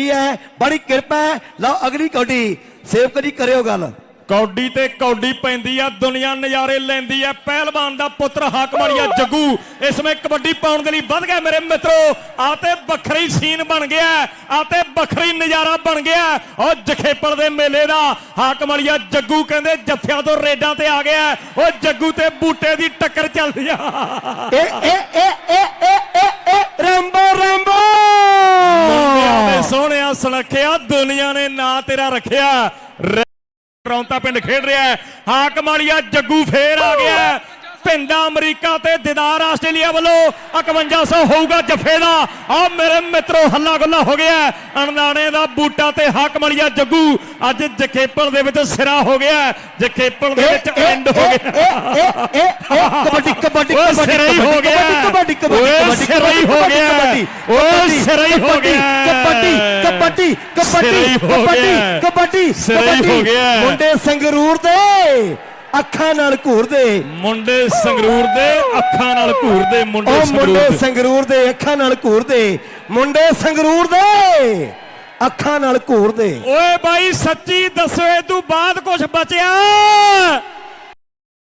ਕੀ ਹੈ ਬੜੀ ਕਿਰਪਾ ਹੈ। ਲਓ ਅਗਲੀ ਕੌਡੀ ਸੇਵਕ ਜੀ ਕਰਿਓ ਗੱਲ। ਕੌਡੀ ਤੇ ਕੌਡੀ ਪੈਂਦੀ ਆ ਦੁਨੀਆ ਨਜ਼ਾਰੇ ਲੈਂਦੀ ਆ। ਪਹਿਲਵਾਨ ਦਾ ਪੁੱਤਰ ਹਾਕਮੜੀਆ ਜੱਗੂ ਇਸ ਸਮੇਂ ਕਬੱਡੀ ਪਾਉਣ ਦੇ ਲਈ ਵੱਧ ਗਿਆ। ਮੇਰੇ ਮਿੱਤਰੋ ਆ ਤੇ ਵੱਖਰੀ ਸੀਨ ਬਣ ਗਿਆ ਆ ਤੇ ਵੱਖਰੀ ਨਜ਼ਾਰਾ ਬਣ ਗਿਆ ਉਹ ਜਖੇਪਲ ਦੇ ਮੇਲੇ ਦਾ ਹਾਕਮੜੀਆ ਜੱਗੂ ਕਹਿੰਦੇ ਜੱਫਿਆਂ ਤੋਂ ਰੇਡਾਂ ਤੇ ਆ ਗਿਆ ਉਹ ਜੱਗੂ ਤੇ ਬੂਟੇ ਦੀ ਟੱਕਰ ਚੱਲਦੀ ਆ। ਏ ਏ ਏ ਸੋਹਣਿਆ ਸੁਨੱਖਿਆ ਦੁਨੀਆ ਨੇ ਨਾਂ ਤੇਰਾ ਰੱਖਿਆ। ਰੌਂਤਾ ਪਿੰਡ ਖੇਡ ਰਿਹਾ ਹੈ। ਹਾਕਮ ਵਾਲੀਆ ਜੱਗੂ ਫੇਰ ਆ ਗਿਆ। ਪਿੰਡਾ ਅਮਰੀਕਾ ਤੇ ਦਿਦਾਰ ਆਸਟ੍ਰੇਲੀਆ ਵੱਲੋਂ 5100 ਹੋਊਗਾ ਜਫੇ ਦਾ ਆ ਮੇਰੇ ਮਿੱਤਰੋ ਹੱਲਾ ਗੁੱਲਾ ਹੋ ਗਿਆ। ਅਣਦਾਣੇ ਦਾ ਬੂਟਾ ਤੇ ਹਾਕਮ ਵਾਲੀਆ ਜੱਗੂ ਅੱਜ ਜਖੇਪਲ ਦੇ ਵਿੱਚ ਸਿਰਾ ਹੋ ਗਿਆ ਹੈ। ਜਖੇਪਲ ਦੇ ਵਿੱਚ ਐਂਡ ਹੋ ਗਿਆ ਕਬੱਡੀ ਕਬੱਡੀ ਕਬੱਡੀ ਹੀ ਗਿਆ ਕਬੱਡੀ ਕਬੱਡੀ ਕਬੱਡੀ ਹੀ ਗਿਆ ਕਬੱਡੀ ਓਏ ਸਿਰੇ ਹੀ ਹੋ ਗਿਆ ਕਬੱਡੀ ਕਬੱਡੀ ਕਬੱਡੀ। ਕਬੱਡੀ ਗਿਆ। ਮੁੰਡੇ ਸੰਗਰੂਰ ਦੇ ਅੱਖਾਂ ਨਾਲ ਘੂਰਦੇ ਮੁੰਡੇ ਸੰਗਰੂਰ ਦੇ ਅੱਖਾਂ ਨਾਲ ਘੂਰਦੇ ਮੁੰਡੇ ਸੰਗਰੂਰ ਮੁੰਡੇ ਦੇ। ਸੰਗਰੂਰ ਦੇ ਅੱਖਾਂ ਨਾਲ ਘੂਰਦੇ ਮੁੰਡੇ ਸੰਗਰੂਰ ਦੇ ਅੱਖਾਂ ਨਾਲ ਘੂਰਦੇ ਓਏ ਬਾਈ ਸੱਚੀ ਦੱਸੋ ਇਹ ਤੂੰ ਬਾਅਦ ਕੁਝ ਬਚਿਆ?